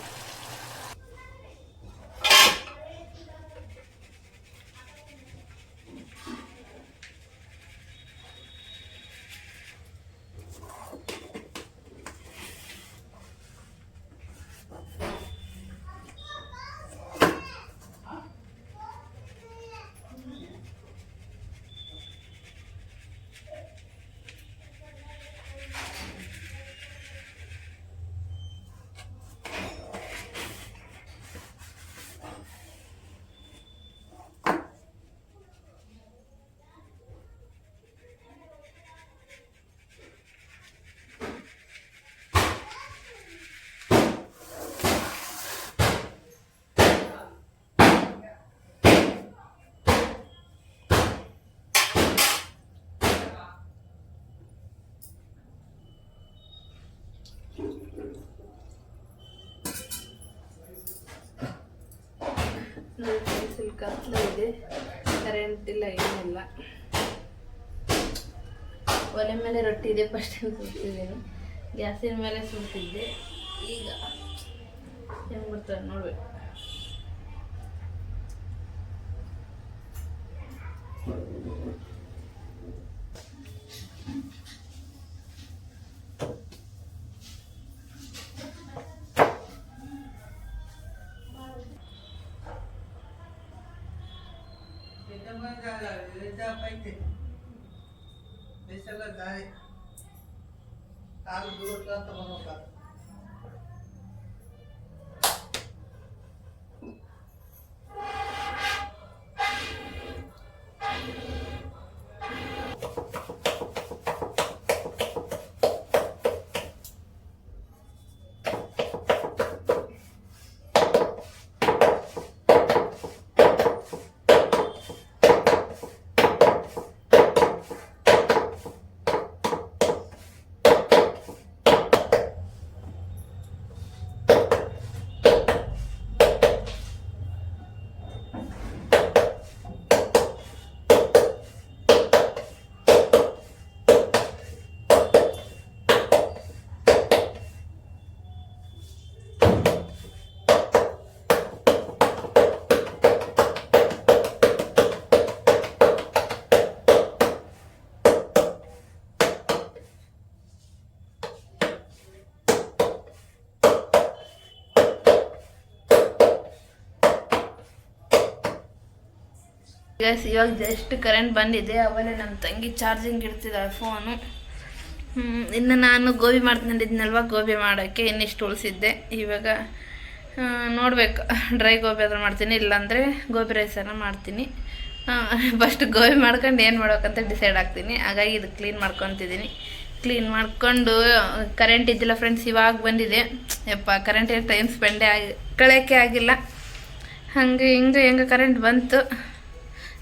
ಕತ್ಲು ಇದೆ ಕರೆಂಟ್ ಇಲ್ಲ, ಏನಿಲ್ಲ. ಒಲೆ ಮೇಲೆ ರೊಟ್ಟಿ ಇದೆ ಫಸ್ಟ್ ಸುಡ್ತಿದ್ದೀನಿ ಗ್ಯಾಸಿನ ಮೇಲೆ ಸುಡ್ತಿದ್ದೆ ಈಗ ಹೆಂಗೆ ಬರ್ತಾರೆ ನೋಡ್ಬೇಕು. tahu dulu teman. obat. Guys ಇವಾಗ ಜಸ್ಟ್ ಕರೆಂಟ್ ಬಂದಿದೆ. ಅವಲೇ ನಮ್ಮ ತಂಗಿ ಚಾರ್ಜಿಂಗ್ ಇಡ್ತಿದ್ದಾಳೆ ಫೋನು ಇನ್ನು ನಾನು ಗೋಬಿ ಮಾಡ್ಕೊಂಡಿದ್ನಲ್ವ ಗೋಬಿ ಮಾಡೋಕ್ಕೆ ಇನ್ನಿಷ್ಟು ಉಳಿಸಿದ್ದೆ. ಇವಾಗ ನೋಡಬೇಕು. ಡ್ರೈ ಗೋಬಿ ಆದರೂ ಮಾಡ್ತೀನಿ, ಇಲ್ಲಾಂದರೆ ಗೋಬಿ ರೈಸನ್ನು ಮಾಡ್ತೀನಿ. ಫಸ್ಟ್ ಗೋಬಿ ಮಾಡ್ಕೊಂಡು ಏನು ಮಾಡ್ಬೇಕಂತ ಡಿಸೈಡ್ ಆಗ್ತೀನಿ. ಹಾಗಾಗಿ ಇದು ಕ್ಲೀನ್ ಮಾಡ್ಕೊತಿದ್ದೀನಿ. ಕ್ಲೀನ್ ಮಾಡಿಕೊಂಡು ಕರೆಂಟ್ ಇದ್ದಿಲ್ಲ ಫ್ರೆಂಡ್ಸ್ ಇವಾಗ ಬಂದಿದೆ. ಯಪ್ಪ ಕರೆಂಟ್ ಟೈಮ್ ಸ್ಪೆಂಡೇ ಆಗಿ ಕಳೆಯೋಕ್ಕೆ ಆಗಿಲ್ಲ. ಹಂಗೆ ಹಿಂಗೆ, ಹೆಂಗೆ ಕರೆಂಟ್ ಬಂತು.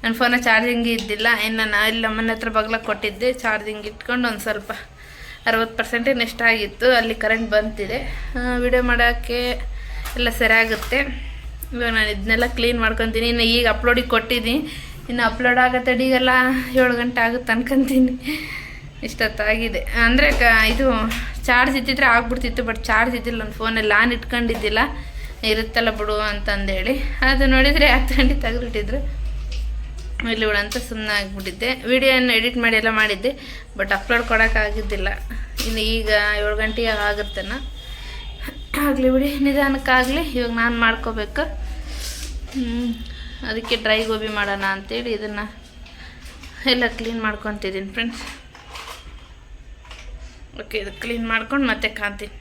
ನನ್ನ ಫೋನ ಚಾರ್ಜಿಂಗ್ ಇದ್ದಿಲ್ಲ. ಇನ್ನು ನಾನು ಇಲ್ಲಿ ಅಮ್ಮನ ಹತ್ರ ಬಗ್ಲಕ್ಕೆ ಕೊಟ್ಟಿದ್ದೆ. ಚಾರ್ಜಿಂಗ್ ಇಟ್ಕೊಂಡು ಒಂದು ಸ್ವಲ್ಪ ಅರವತ್ತು ಪರ್ಸೆಂಟೇ ನೆಕ್ಸ್ಟ್ ಆಗಿತ್ತು. ಅಲ್ಲಿ ಕರೆಂಟ್ ಬಂತಿದೆ. ವಿಡಿಯೋ ಮಾಡೋಕ್ಕೆ ಎಲ್ಲ ಸರಿಯಾಗುತ್ತೆ ಇವಾಗ ನಾನು ಇದನ್ನೆಲ್ಲ ಕ್ಲೀನ್ ಮಾಡ್ಕೊತೀನಿ. ಇನ್ನು ಈಗ ಅಪ್ಲೋಡಿಗೆ ಕೊಟ್ಟಿದ್ದೀನಿ. ಇನ್ನು ಅಪ್ಲೋಡ್ ಆಗೋ ಅಡಿಗೆಲ್ಲ ಏಳು ಗಂಟೆ ಆಗುತ್ತೆ ಅನ್ಕೊಂತೀನಿ. ಇಷ್ಟೊತ್ತಾಗಿದೆ. ಅಂದರೆ ಕ, ಇದು ಚಾರ್ಜ್ ಇದ್ದಿದ್ರೆ ಆಗ್ಬಿಡ್ತಿತ್ತು ಬಟ್ ಚಾರ್ಜ್ ಇದ್ದಿಲ್ಲ. ನನ್ನ ಫೋನಲ್ಲಿ ಆನ್ ಇಟ್ಕೊಂಡಿದ್ದಿಲ್ಲ. ಇರುತ್ತಲ್ಲ ಬಿಡು ಅಂತಂದೇಳಿ. ಅದು ನೋಡಿದರೆ ಹತ್ತು ಗಂಟೆ ತೆಗೆದಿಟ್ಟಿದ್ರು ಇಲ್ಲಿ ಅಂತ ಸುಮ್ಮನೆ ಆಗಿಬಿಟ್ಟಿದ್ದೆ. ವಿಡಿಯೋನ ಎಡಿಟ್ ಮಾಡಿ ಎಲ್ಲ ಮಾಡಿದ್ದೆ, ಬಟ್ ಅಪ್ಲೋಡ್ ಕೊಡೋಕ್ಕಾಗಿದ್ದಿಲ್ಲ ಇನ್ನು ಈಗ ಏಳು ಗಂಟೆಗೆ ಆಗುತ್ತೆನ ಆಗಲಿ ಬಿಡಿ, ನಿಧಾನಕ್ಕಾಗಲಿ, ಇವಾಗ ನಾನು ಮಾಡ್ಕೋಬೇಕು. ಅದಕ್ಕೆ ಡ್ರೈ ಗೋಬಿ ಮಾಡೋಣ ಅಂತೇಳಿ ಇದನ್ನು ಎಲ್ಲ ಕ್ಲೀನ್ ಮಾಡ್ಕೊತಿದ್ದೀನಿ ಫ್ರೆಂಡ್ಸ್ ಓಕೆ ಇದು ಕ್ಲೀನ್ ಮಾಡ್ಕೊಂಡು ಮತ್ತೆ ಕಾಣ್ತೀನಿ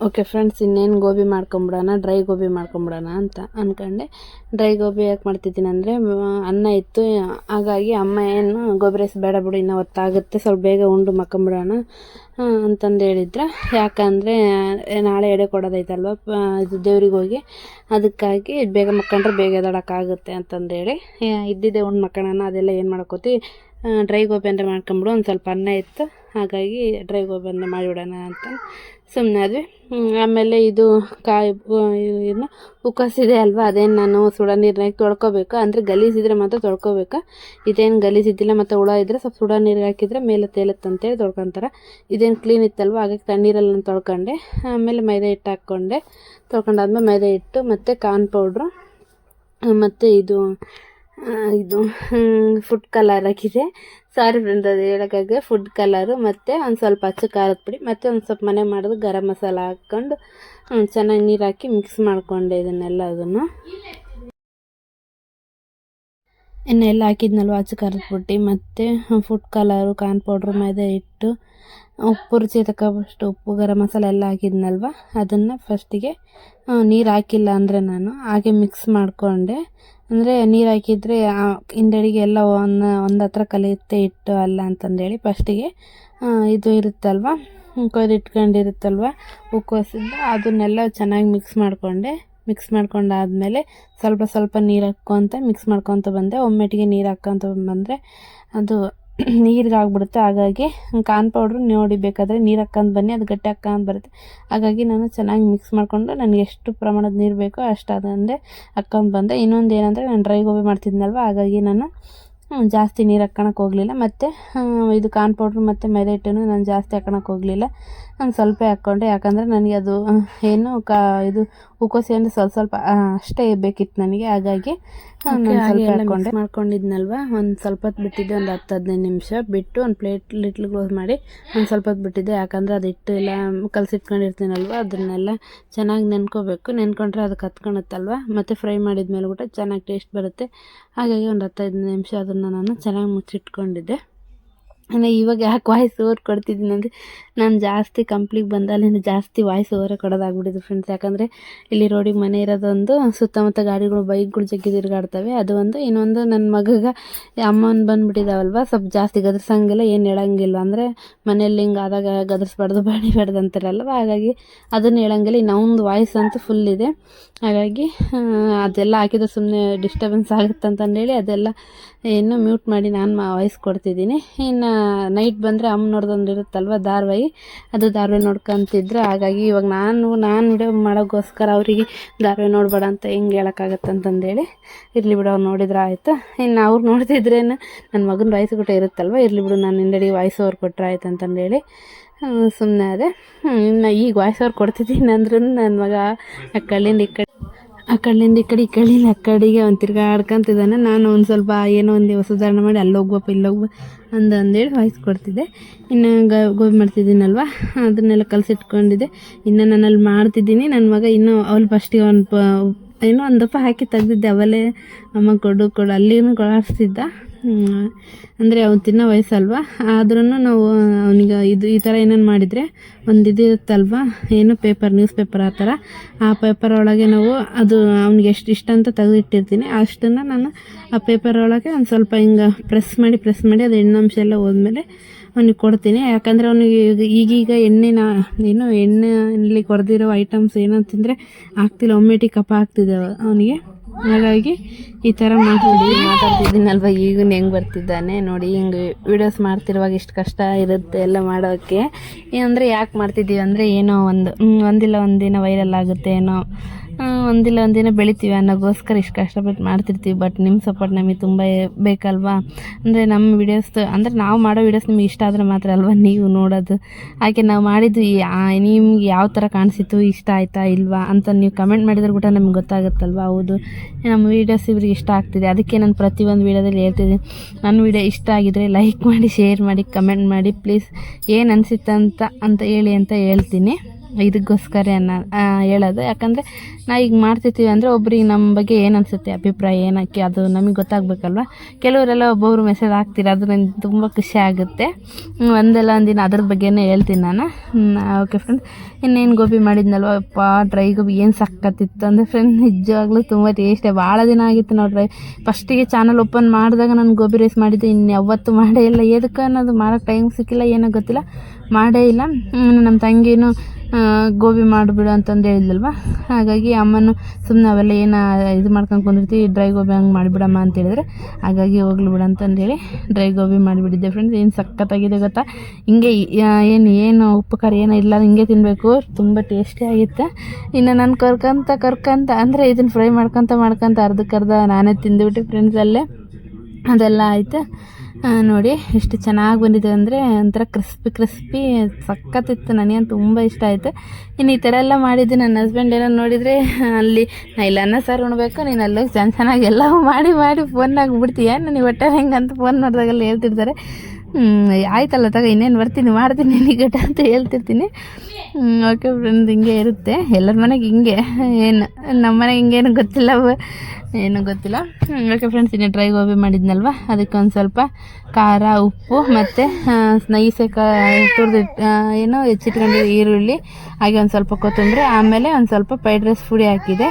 ಓಕೆ ಫ್ರೆಂಡ್ಸ್ ಇನ್ನೇನು ಗೋಬಿ ಮಾಡ್ಕೊಂಬಿಡೋಣ? ಡ್ರೈ ಗೋಬಿ ಮಾಡ್ಕೊಂಬಿಡೋಣ ಅಂತ ಅಂದ್ಕೊಂಡೆ ಡ್ರೈ ಗೋಬಿ ಯಾಕೆ ಮಾಡ್ತಿದ್ದೀನಿ ಅಂದರೆ ಅನ್ನ ಇತ್ತು. ಹಾಗಾಗಿ ಅಮ್ಮ ಏನು, ಗೋಬಿ ರೈಸ್ ಬೇಡ ಬಿಡು, ಇನ್ನೂ ಹೊತ್ತಾಗುತ್ತೆ. ಸ್ವಲ್ಪ ಬೇಗ ಉಂಡು, ಮಕ್ಕೊಂಬಿಡೋಣ. ಅಂತಂದು ಹೇಳಿದ್ರು. ಯಾಕಂದರೆ, ನಾಳೆ ಎಡೆ ಕೊಡೋದೈತಲ್ವ? ಇದು ದೇವ್ರಿಗೆ ಹೋಗಿ. ಅದಕ್ಕಾಗಿ ಬೇಗ ಮಕ್ಕೊಂಡ್ರೆ ಬೇಗ ಎದಾಡೋಕ್ಕಾಗುತ್ತೆ ಅಂತಂದೇಳಿ ಇದ್ದಿದ್ದೆ ಉಂಡು ಮಕ್ಕಳನ್ನ ಅದೆಲ್ಲ ಏನು ಮಾಡ್ಕೋತಿ? ಡ್ರೈ ಗೋಬಿ ಅಂದರೆ ಮಾಡ್ಕೊಂಬಿಡು, ಒಂದು ಸ್ವಲ್ಪ ಅನ್ನ ಇತ್ತು. ಹಾಗಾಗಿ ಡ್ರೈ ಗೋಬಿ ಅಂದರೆ ಮಾಡಿಬಿಡೋಣ ಅಂತ. ಸುಮ್ಮನೆ ಆದ್ವಿ. ಆಮೇಲೆ ಇದು ಕಾಯಿ ಏನು ಉಕ್ಕಸಿದೆ ಅಲ್ವಾ, ಅದೇನು ನಾನು ಸುಡ ನೀರಿನಾಗ ತೊಳ್ಕೊಬೇಕು. ಅಂದರೆ ಗಲೀಜಿದ್ರೆ ಮಾತ್ರ ತೊಳ್ಕೊಬೇಕು. ಇದೇನು ಗಲೀಜಿದ್ದಿಲ್ಲ ಮತ್ತು ಹುಳ ಇದ್ದರೆ ಸ್ವಲ್ಪ ಸುಡ ನೀರಿಗೆ ಹಾಕಿದರೆ ಮೇಲೆ ತೇಲುತ್ತೆ ಅಂತೇಳಿ ತೊಳ್ಕೊತಾರೆ. ಇದೇನು ಕ್ಲೀನ್ ಇತ್ತಲ್ವ, ಹಾಗಾಗಿ ತಣ್ಣೀರಲ್ಲಿ ನಾನು ತೊಳ್ಕೊಂಡೆ. ಆಮೇಲೆ ಮೈದಾ ಹಿಟ್ಟು ಹಾಕ್ಕೊಂಡೆ. ತೊಳ್ಕೊಂಡಾದ್ಮೇಲೆ ಮೈದಾ ಹಿಟ್ಟು, ಮತ್ತು ಕಾರ್ನ್ ಪೌಡ್ರು, ಮತ್ತು ಇದು ಇದು ಫುಡ್ ಕಲರ್ ಹಾಕಿದೆ. ಸಾರಿ ಫ್ರೆಂಡ್ ಅದು ಫುಡ್ ಕಲರು ಮತ್ತು ಒಂದು ಸ್ವಲ್ಪ ಹಚ್ಚು ಖಾರದ ಪುಡಿ ಮತ್ತು ಒಂದು ಸ್ವಲ್ಪ ಮನೆ ಮಾಡೋದು ಗರಂ ಮಸಾಲ ಹಾಕ್ಕೊಂಡು ಚೆನ್ನಾಗಿ ನೀರು ಹಾಕಿ ಮಿಕ್ಸ್ ಮಾಡಿಕೊಂಡೆ ಇದನ್ನೆಲ್ಲ ಅದನ್ನು. ಇನ್ನೆಲ್ಲ ಹಾಕಿದ್ನಲ್ವ ಹಚ್ಚು ಖಾರದ ಪುಡಿ ಮತ್ತು ಫುಡ್ ಕಲರು ಕಾರ್ನ್ ಪೌಡ್ರು ಮೈದೆ ಹಿಟ್ಟು, ಉಪ್ಪು ರುಚಿ ತಕ್ಕಷ್ಟು ಉಪ್ಪು, ಗರಂ ಮಸಾಲ ಎಲ್ಲ ಹಾಕಿದ್ನಲ್ವ? ಅದನ್ನು ಫಸ್ಟಿಗೆ ನೀರು ಹಾಕಿಲ್ಲ ಅಂದರೆ ನಾನು ಹಾಗೆ ಮಿಕ್ಸ್ ಮಾಡಿಕೊಂಡೆ. ಅಂದರೆ ನೀರು ಹಾಕಿದರೆ ಹಿಂದಡಿಗೆ ಎಲ್ಲ ಒಂದು ಒಂದು ಹತ್ರ ಕಲಿಯುತ್ತೆ ಇಟ್ಟು ಅಲ್ಲ ಅಂತಂದೇಳಿ ಫಸ್ಟಿಗೆ ಇದು ಇರುತ್ತಲ್ವ? ಕೊಯ್ದು ಇಟ್ಕೊಂಡಿರುತ್ತಲ್ವ? ಹೂಕೋಸಿಂದ ಅದನ್ನೆಲ್ಲ ಚೆನ್ನಾಗಿ ಮಿಕ್ಸ್ ಮಾಡಿಕೊಂಡೆ. ಮಿಕ್ಸ್ ಮಾಡ್ಕೊಂಡಾದ್ಮೇಲೆ ಸ್ವಲ್ಪ ಸ್ವಲ್ಪ ನೀರು ಹಾಕ್ಕೊತ ಮಿಕ್ಸ್ ಮಾಡ್ಕೊತ ಬಂದೆ. ಒಮ್ಮೆಟ್ಟಿಗೆ ನೀರು ಹಾಕ್ಕೊತ ಬಂದರೆ ಅದು [CLEARS THROAT] ನೀರಿಗೆ ಆಗ್ಬಿಡುತ್ತೆ. ಹಾಗಾಗಿ ಕಾನ್ ಪೌಡ್ರು ನೋಡಿ ಬೇಕಾದರೆ ನೀರು ಹಾಕ್ಕೊಂಡು ಬನ್ನಿ, ಅದು ಗಟ್ಟಿ ಹಾಕ್ಕೊಂಡು ಬರುತ್ತೆ. ಹಾಗಾಗಿ ನಾನು ಚೆನ್ನಾಗಿ ಮಿಕ್ಸ್ ಮಾಡಿಕೊಂಡು ನನಗೆ ಎಷ್ಟು ಪ್ರಮಾಣದ ನೀರು ಬೇಕೋ ಅಷ್ಟು ಅದಂದೆ ಹಾಕ್ಕೊಂಡು ಬಂದೆ. ಇನ್ನೊಂದು ಏನಂದರೆ ನಾನು ಡ್ರೈ ಗೋಬಿ ಮಾಡ್ತಿದ್ನಲ್ವ, ಹಾಗಾಗಿ ನಾನು ಜಾಸ್ತಿ ನೀರು ಹಾಕ್ಕೊಳಕ್ಕೆ ಹೋಗಲಿಲ್ಲ. ಮತ್ತು ಇದು ಕಾನ್ ಪೌಡ್ರು ಮತ್ತು ಮೈದಾ ಹಿಟ್ಟನ್ನು ನಾನು ಜಾಸ್ತಿ ಹಾಕ್ಕೊಳಕ್ಕೆ ಹೋಗಲಿಲ್ಲ. ನಾನು ಸ್ವಲ್ಪ ಹಾಕ್ಕೊಂಡೆ ಯಾಕಂದರೆ ನನಗೆ ಅದು ಏನು ಕಾ ಇದು ಹೂಕೋಸಿ ಅಂದರೆ ಸ್ವಲ್ಪ ಸ್ವಲ್ಪ ಅಷ್ಟೇ ಬೇಕಿತ್ತು ನನಗೆ ಹಾಗಾಗಿ ನಾನು ಸ್ವಲ್ಪ ಹಾಕ್ಕೊಂಡೆ ಮಾಡ್ಕೊಂಡಿದ್ನಲ್ವ? ಒಂದು ಸ್ವಲ್ಪ ಹೊತ್ತು ಬಿಟ್ಟಿದ್ದೆ ಒಂದು ಹತ್ತು ಹದಿನೈದು ನಿಮಿಷ ಬಿಟ್ಟು ಒಂದು ಪ್ಲೇಟ್ ಲಿಟ್ಲ್ ಕ್ಲೋಸ್ ಮಾಡಿ ಒಂದು ಸ್ವಲ್ಪ ಹೊತ್ತು ಬಿಟ್ಟಿದ್ದೆ. ಯಾಕಂದರೆ ಅದು ಹಿಟ್ಟು ಎಲ್ಲ ಕಲಸಿಟ್ಕೊಂಡಿರ್ತೀನಲ್ವ? ಅದನ್ನೆಲ್ಲ ಚೆನ್ನಾಗಿ ನೆನ್ಕೋಬೇಕು. ನೆನ್ಕೊಂಡ್ರೆ ಅದು ಕತ್ಕೊಳುತ್ತಲ್ವ ಮತ್ತು ಫ್ರೈ ಮಾಡಿದ ಮೇಲೆ ಕೂಡ ಚೆನ್ನಾಗಿ ಟೇಸ್ಟ್ ಬರುತ್ತೆ. ಹಾಗಾಗಿ ಒಂದು ಹತ್ತೈದು ನಿಮಿಷ ಅದನ್ನು ನಾನು ಚೆನ್ನಾಗಿ ಮುಚ್ಚಿಟ್ಕೊಂಡಿದ್ದೆ. ಇನ್ನು ಇವಾಗ ಯಾಕೆ ವಾಯ್ಸ್ ಓವರ್ ಕೊಡ್ತಿದ್ದೀನಿ ಅಂದರೆ ನಾನು ಜಾಸ್ತಿ ಕಂಪ್ಲಿಗೆ ಬಂದಲ್ಲಿ ಜಾಸ್ತಿ ವಾಯ್ಸ್ ಓವರ್ ಕೊಡೋದಾಗ್ಬಿಟ್ಟಿದೆ ಫ್ರೆಂಡ್ಸ್ ಯಾಕಂದರೆ ಇಲ್ಲಿ ರೋಡಿಗೆ ಮನೆ ಇರೋದೊಂದು, ಸುತ್ತಮುತ್ತ ಗಾಡಿಗಳು ಬೈಕ್ಗಳು ಜಗ್ಗಿ ತಿರುಗಾಡ್ತವೆ. ಅದು ಒಂದು. ಇನ್ನೊಂದು ನನ್ನ ಮಗಗೆ ಅಮ್ಮನ ಬಂದುಬಿಟ್ಟಿದ್ದಾವಲ್ವ ಸ್ವಲ್ಪ ಜಾಸ್ತಿ ಗದರ್ಸಂಗಿಲ್ಲ ಏನು ಹೇಳಂಗಿಲ್ಲ. ಅಂದರೆ ಮನೆಯಲ್ಲಿ ಹಿಂಗೆ ಆದಾಗ ಗದರ್ಸ್ಬಾರ್ದು ಬಡಿಬಾರ್ದು ಅಂತಾರಲ್ವ? ಹಾಗಾಗಿ ಅದನ್ನು ಹೇಳಂಗಿಲ್ಲ. ಇನ್ನು ವಾಯ್ಸ್ ಅಂತೂ ಫುಲ್ ಇದೆ. ಹಾಗಾಗಿ ಅದೆಲ್ಲ ಹಾಕಿದ್ರೆ ಸುಮ್ಮನೆ ಡಿಸ್ಟರ್ಬೆನ್ಸ್ ಆಗುತ್ತೆ ಅಂತಂದೇಳಿ ಅದೆಲ್ಲ ಏನು ಮ್ಯೂಟ್ ಮಾಡಿ ನಾನು ವಾಯ್ಸ್ ಕೊಡ್ತಿದ್ದೀನಿ. ಇನ್ನು ನೈಟ್ ಬಂದರೆ ಅಮ್ಮ ನೋಡ್ದೊಂದು ಇರುತ್ತಲ್ವ ಧಾರಾವಾಹಿ? ಅದು ಧಾರಾವಾಹಿ ನೋಡ್ಕೊಂತಿದ್ರು. ಹಾಗಾಗಿ ಇವಾಗ ನಾನು ನಾನು ವಿಡಿಯೋ ಮಾಡೋಕ್ಕೋಸ್ಕರ ಅವರಿಗೆ ಧಾರಾವಾಹಿ ನೋಡಬೇಡ ಅಂತ ಹೆಂಗೆ ಹೇಳೋಕ್ಕಾಗತ್ತೆ ಅಂತಂದೇಳಿ ಇರಲಿ ಬಿಡು, ಅವ್ರು ನೋಡಿದ್ರೆ ಆಯಿತು. ಇನ್ನು ಅವ್ರು ನೋಡ್ತಿದ್ರೇನು ನನ್ನ ಮಗನ ವಾಯ್ಸ್ ಕೂಡ ಇರುತ್ತಲ್ವ? ಇರಲಿ ಬಿಡು, ನಾನು ಹಿಂದಡಿ ವಾಯ್ಸ್ ಅವ್ರು ಕೊಟ್ಟರೆ ಆಯ್ತು ಅಂತಂದೇಳಿ ಸುಮ್ಮನೆ ಅದೇ. ಇನ್ನು ಈಗ ವಾಯ್ಸ್ ಅವ್ರು ಕೊಡ್ತಿದ್ದೀನಿ ಅಂದ್ರೂ ನನ್ನ ಮಗ ಆ ಕಳ್ಳಿಂದ ಈ ಕಡೆ ಆ ಕಡೆಯಿಂದ ಈ ಕಡೆ, ಈ ಆ ಕಡೆಗೆ ಅವ್ನು ತಿರ್ಗಾಡ್ಕೊಂತಿದ್ದಾನೆ ನಾನು ಒಂದು ಸ್ವಲ್ಪ ಏನೋ ಒಂದು ಸುಧಾರಣೆ ಮಾಡಿ ಅಲ್ಲಿ ಹೋಗ್ಬಪ್ಪ ಇಲ್ಲಿ ಹೋಗ್ಬ ಅಂದ ಅಂದೇಳಿ ವಾಯ್ಸ್ ಇನ್ನು ಗೋಬಿ ಮಾಡ್ತಿದ್ದೀನಲ್ವ? ಅದನ್ನೆಲ್ಲ ಕಲಸಿಟ್ಕೊಂಡಿದ್ದೆ. ಇನ್ನು ನಾನು ಅಲ್ಲಿ ಮಾಡ್ತಿದ್ದೀನಿ. ನನ್ನ ಮಗ ಇನ್ನೂ ಅವ್ಳು ಫಸ್ಟಿಗೆ ಒಂದು ಪ, ಏನೋ ಒಂದು ದಪ್ಪ ಹಾಕಿ ತೆಗ್ದಿದ್ದೆ. ಅವಲೇ ಅಮ್ಮ ಕೊಡು ಕೊಡು, ಅಲ್ಲಿನೂ ಕೊಡಾಡ್ಸ್ತಿದ್ದ ಅಂದರೆ ಅವ್ನು ತಿನ್ನೋ ವಯಸ್ಸಲ್ವ? ಆದ್ರೂ ನಾವು ಅವನಿಗೆ ಇದು, ಈ ಥರ ಏನೇನು ಮಾಡಿದರೆ ಒಂದು ಇದು ಇರುತ್ತಲ್ವ? ಏನು ಪೇಪರ್, ನ್ಯೂಸ್ ಪೇಪರ್ ಆ ಥರ ಆ ಪೇಪರ್ ಒಳಗೆ ನಾವು ಅದು ಅವ್ನಿಗೆ ಎಷ್ಟು ಇಷ್ಟ ಅಂತ ತೆಗೆದಿಟ್ಟಿರ್ತೀನಿ. ಅಷ್ಟನ್ನು ನಾನು ಆ ಪೇಪರ್ ಒಳಗೆ ಒಂದು ಸ್ವಲ್ಪ ಹಿಂಗೆ ಪ್ರೆಸ್ ಮಾಡಿ ಪ್ರೆಸ್ ಮಾಡಿ ಅದು ಅಂಶ ಎಲ್ಲ ಹೋದ್ಮೇಲೆ ಅವನಿಗೆ ಕೊಡ್ತೀನಿ. ಯಾಕಂದರೆ ಅವನಿಗೆ ಈಗೀಗ ಎಣ್ಣೆನ, ಏನು ಎಣ್ಣೆಯಲ್ಲಿ ಕೊರೆದಿರೋ ಐಟಮ್ಸ್ ಏನಂತಂದರೆ ತಿಂದರೆ ಆಗ್ತಿಲ್ಲ. ಒಮ್ಮೆಟಿ ಕಪ್ಪ ಆಗ್ತಿದೆ ಅವನಿಗೆ. ಹಾಗಾಗಿ ಈ ಥರ ಮಾತಾಡಿ ಮಾತಾಡ್ತಿದ್ದೀನಲ್ವ? ಈಗ ಹೆಂಗೆ ಬರ್ತಿದ್ದಾನೆ? ನೋಡಿ, ಹಿಂಗೆ ವೀಡಿಯೋಸ್ ಮಾಡ್ತಿರುವಾಗ ಇಷ್ಟು ಕಷ್ಟ ಇರುತ್ತೆ ಎಲ್ಲ ಮಾಡೋಕ್ಕೆ ಏನಂದರೆ ಯಾಕೆ ಮಾಡ್ತಿದ್ದೀವಿ ಅಂದರೆ ಏನೋ ಒಂದು ಒಂದಿಲ್ಲ ಒಂದಿನ ವೈರಲ್ ಆಗುತ್ತೆ, ಏನೋ ಒಂದಿಲ್ಲ, ಒಂದಿನ ಬೆಳಿತೀವಿ ಅನ್ನೋಗೋಸ್ಕರ ಇಷ್ಟು ಕಷ್ಟಪಟ್ಟು ಮಾಡ್ತಿರ್ತೀವಿ. ಬಟ್ ನಿಮ್ಮ ಸಪೋರ್ಟ್ ನಮಗೆ ತುಂಬ ಬೇಕಲ್ವಾ? ಅಂದರೆ ನಮ್ಮ ವಿಡಿಯೋಸ್ ಅಂದರೆ ನಾವು ಮಾಡೋ ವಿಡಿಯೋಸ್ ನಿಮ್ಗೆ ಇಷ್ಟ ಆದರೆ ಮಾತ್ರ ಅಲ್ವಾ? ನೀವು ನೋಡೋದು. ಹಾಗೆ ನಾವು ಮಾಡಿದ್ದು ನಿಮ್ಗೆ ಯಾವ ಥರ ಕಾಣಿಸಿತು ಇಷ್ಟ ಆಯ್ತಾ, ಇಲ್ವಾ ಅಂತ ನೀವು ಕಮೆಂಟ್ ಮಾಡಿದ್ರೆ ಕೂಡ ನಮ್ಗೆ ಗೊತ್ತಾಗುತ್ತಲ್ವಾ? ಹೌದು. ನಮ್ಮ ವೀಡಿಯೋಸ್ ಇವ್ರಿಗೆ ಇಷ್ಟ ಆಗ್ತಿದೆ. ಅದಕ್ಕೆ ನಾನು ಪ್ರತಿಯೊಂದು ವೀಡಿಯೋದಲ್ಲಿ ಹೇಳ್ತಿದ್ದೀನಿ. ನನ್ನ ವೀಡಿಯೋ ಇಷ್ಟ ಆಗಿದರೆ ಲೈಕ್ ಮಾಡಿ ಶೇರ್ ಮಾಡಿ ಕಮೆಂಟ್ ಮಾಡಿ ಪ್ಲೀಸ್ ಏನು ಅನಿಸುತ್ತಂತ, ಅಂತ ಹೇಳಿ ಅಂತ ಹೇಳ್ತೀನಿ. ಇದಕ್ಕೋಸ್ಕರ ಅನ್ನ ಹೇಳೋದು. ಯಾಕಂದರೆ ನಾ ಈಗ ಮಾಡ್ತಿರ್ತೀವಿ ಅಂದರೆ ಒಬ್ರಿಗೆ ನಮ್ಮ ಬಗ್ಗೆ ಏನು ಅನಿಸುತ್ತೆ, ಅಭಿಪ್ರಾಯ ಏನಕ್ಕೆ, ಅದು ನಮಗೆ ಗೊತ್ತಾಗಬೇಕಲ್ವ? ಕೆಲವರೆಲ್ಲ ಒಬ್ಬೊಬ್ರು ಮೆಸೇಜ್ ಹಾಕ್ತೀರ, ಅದು ನನಗೆ ತುಂಬ ಖುಷಿ ಆಗುತ್ತೆ. ಒಂದಲ್ಲ ಒಂದು ಒಂದಿನ ಅದ್ರ ಬಗ್ಗೆನೇ ಹೇಳ್ತೀನಿ ನಾನು. ಓಕೆ ಫ್ರೆಂಡ್ ಇನ್ನೇನು ಗೋಬಿ ಮಾಡಿದ್ನಲ್ವ? ಅಪ್ಪ ಡ್ರೈ ಗೋಬಿ ಏನು ಸಕ್ಕತ್ತಿತ್ತು ಅಂದರೆ ಫ್ರೆಂಡ್ ನಿಜವಾಗ್ಲೂ ತುಂಬ ಟೇಸ್ಟೇ ಭಾಳ ದಿನ ಆಗಿತ್ತು ನಾವು ಡ್ರೈ ಫಸ್ಟಿಗೆ ಚಾನಲ್ ಓಪನ್ ಮಾಡಿದಾಗ ನಾನು ಗೋಬಿ ರೈಸ್ ಮಾಡಿದ್ದೆ ಇನ್ನು ಯಾವತ್ತೂ ಮಾಡೇ ಇಲ್ಲ. ಎದಕ್ಕೆ ಅನ್ನೋದು ಮಾಡೋಕ್ಕೆ ಟೈಮ್ ಸಿಕ್ಕಿಲ್ಲ, ಏನೋ ಗೊತ್ತಿಲ್ಲ. ಮಾಡೇ ಇಲ್ಲ. ನಮ್ಮ ತಂಗಿನೂ ಗೋಬಿ ಮಾಡಿಬಿಡು ಅಂತಂದು ಹೇಳಿದ್ಲಲ್ವ? ಹಾಗಾಗಿ ಅಮ್ಮನು ಸುಮ್ಮನೆ ಅವೆಲ್ಲ ಏನು ಇದು ಮಾಡ್ಕೊಂಡು ಕುಂದಿರ್ತೀವಿ ಡ್ರೈ ಗೋಬಿ ಹಂಗೆ ಮಾಡಿಬಿಡಮ್ಮ ಅಂತ ಹೇಳಿದ್ರೆ, ಹಾಗಾಗಿ ಹೋಗ್ಲಿ ಬಿಡು ಅಂತಂದೇಳಿ ಡ್ರೈ ಗೋಬಿ ಮಾಡಿಬಿಟ್ಟಿದ್ದೆ ಫ್ರೆಂಡ್ಸ್ ಏನು ಸಖತ್ತಾಗಿದೆ ಗೊತ್ತಾ? ಹಿಂಗೆ ಏನು ಏನು ಉಪ್ಪು ಖಾರ ಏನೋ ಇಲ್ಲ, ಹಿಂಗೆ ತಿನ್ನಬೇಕು ತುಂಬ ಟೇಸ್ಟಿ ಆಗಿತ್ತು. ಇನ್ನು ನಾನು ಕರ್ಕೊಂತ ಕರ್ಕೊಂತ, ಅಂದರೆ ಇದನ್ನು ಫ್ರೈ ಮಾಡ್ಕೊತ ಮಾಡ್ಕೊತ ಅರ್ಧಕ್ಕರ್ಧ ನಾನೇ ತಿಂದುಬಿಟ್ಟೆ ಫ್ರೆಂಡ್ಸ್ ಅಲ್ಲೇ, ಅದೆಲ್ಲ ಆಯಿತು. ನೋಡಿ ಎಷ್ಟು ಚೆನ್ನಾಗಿ ಬಂದಿದೆ ಅಂದರೆ ಒಂಥರ ಕ್ರಿಸ್ಪಿ ಕ್ರಿಸ್ಪಿ ಸಖತ್ತಿತ್ತು. ನನಗೆ ತುಂಬ ಇಷ್ಟ ಆಯಿತು. ಇನ್ನು ಈ ಥರ ಎಲ್ಲ ಮಾಡಿದ್ದು ನನ್ನ ಹಸ್ಬೆಂಡ್ ಏನೋ ನೋಡಿದರೆ ಅಲ್ಲಿ ನಾ ಇಲ್ಲ ಅನ್ನ ಸಾರು ಉಣ್ಬೇಕು ನೀನು ಅಲ್ಲೋಗಿ ಚೆನ್ನ ಚೆನ್ನಾಗಿ ಎಲ್ಲ ಮಾಡಿ ಮಾಡಿ ಫೋನ್ನಾಗ ಬಿಡ್ತೀಯ? ನನಗೆ ಒಟ್ಟಾರೆ ಹೆಂಗೆ ಅಂತ ಫೋನ್ ಮಾಡಿದಾಗೆಲ್ಲ ಹೇಳ್ತಿರ್ತಾರೆ. ಆಯ್ತಲ್ಲ ತಗ, ಇನ್ನೇನು ಬರ್ತೀನಿ, ಮಾಡ್ತೀನಿ ನಿಗಟ ಅಂತ ಹೇಳ್ತಿರ್ತೀನಿ. ಓಕೆ ಫ್ರೆಂಡ್ ಹಿಂಗೆ ಇರುತ್ತೆ. ಎಲ್ಲರ ಮನೆಗೆ ಹಿಂಗೆ. ಏನು ನಮ್ಮ ಮನೆಗೆ ಹಿಂಗೇನು ಗೊತ್ತಿಲ್ಲ ಏನು ಗೊತ್ತಿಲ್ಲ. ಓಕೆ ಫ್ರೆಂಡ್ಸ್ ಇನ್ನೇ ಡ್ರೈ ಗೋಬಿ ಮಾಡಿದ್ನಲ್ವ? ಅದಕ್ಕೆ ಒಂದು ಸ್ವಲ್ಪ ಖಾರ, ಉಪ್ಪು ಮತ್ತು ನೈಸೆ ಕ ಏನು ಏನೋ ಹೆಚ್ಚಿಟ್ಕೊಂಡು ಈರುಳ್ಳಿ, ಹಾಗೆ ಒಂದು ಸ್ವಲ್ಪ ಕೊತ್ತಂಬರಿ, ಆಮೇಲೆ ಒಂದು ಸ್ವಲ್ಪ ಫ್ರೈಡ್ ರೈಸ್ ಪುಡಿ ಹಾಕಿದೆ.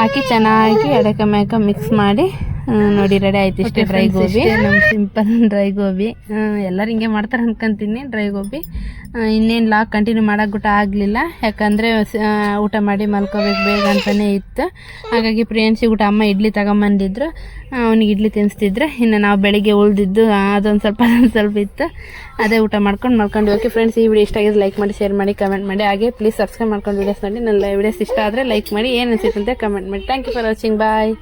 ಹಾಕಿ ಚೆನ್ನಾಗಿ ಎಡಕ ಮೇಕ ಮಿಕ್ಸ್ ಮಾಡಿ ನೋಡಿ ರೆಡಿ ಆಯ್ತು ಇಷ್ಟೇ ಡ್ರೈ ಗೋಬಿ ನಮ್ಮ ಸಿಂಪಲ್ ಡ್ರೈ ಗೋಬಿ ಎಲ್ಲರೂ ಹಿಂಗೆ ಮಾಡ್ತಾರೆ ಅನ್ಕೊಂತೀನಿ ಡ್ರೈ ಗೋಬಿ ಇನ್ನೇನು ಲಾಕ್ ಕಂಟಿನ್ಯೂ ಮಾಡೋಕ್ಬಿಟ್ಟು ಆಗಲಿಲ್ಲ. ಯಾಕಂದರೆ ಊಟ ಮಾಡಿ ಮಲ್ಕೋಬೇಕು ಬೇಗ ಅಂತಲೇ ಇತ್ತು. ಹಾಗಾಗಿ ಪ್ರಿಯನ್ಸಿಗೆ ಊಟ ಅಮ್ಮ ಇಡ್ಲಿ ತಗೊಂಬಂದಿದ್ರು. ಅವ್ನಿಗೆ ಇಡ್ಲಿ ತಿನ್ನಿಸ್ತಿದ್ರು ಇನ್ನು ನಾವು ಬೆಳಿಗ್ಗೆ ಉಳ್ದಿದ್ದು ಅದೊಂದು ಸ್ವಲ್ಪ ಅದೊಂದು ಸ್ವಲ್ಪ ಇತ್ತು. ಅದೇ ಊಟ ಮಾಡ್ಕೊಂಡು ಮಲ್ಕೊಂಡು. ಓಕೆ ಫ್ರೆಂಡ್ಸ್ ಈ ವಿಡಿಯೋ ಇಷ್ಟ ಆಗಿದ್ರೆ ಲೈಕ್ ಮಾಡಿ ಶೇರ್ ಮಾಡಿ ಕಮೆಂಟ್ ಮಾಡಿ. ಹಾಗೆ ಪ್ಲೀಸ್ ಸಬ್ಸ್ಕ್ರೈಬ್ ಮಾಡ್ಕೊಂಡು ವೀಡಿಯೋಸ್ ನೋಡಿ. ನನ್ನ ವಿಡಿಯೋಸ್ ಇಷ್ಟ ಆದರೆ ಲೈಕ್ ಮಾಡಿ. ಏನು ಅನಿಸುತ್ತೆ ಅಂತ ಕಮೆಂಟ್ ಮಾಡಿ. Thank you for watching bye